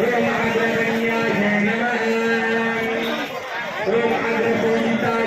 ఓం అగ్రగణ్యాయ నమః. ఓం అగ్రగోవిందాయ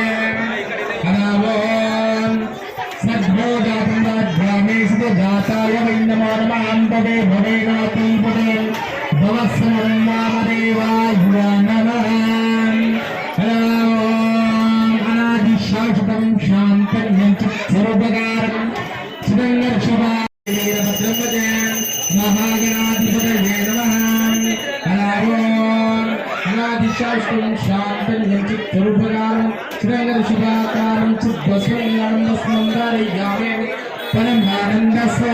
వామదేవాయ నమః అనాది శాశ్వతం శాంతం సర్వకారం సుదంగర్షభద్రపదే మహాగణాధిపతయే నమః అనాది శాశ్వతం శాంతం సర్వకారం సుదంగర్షభాకారం సిద్ధస్వయం స్మందారయామే పరమానంద para mandar a su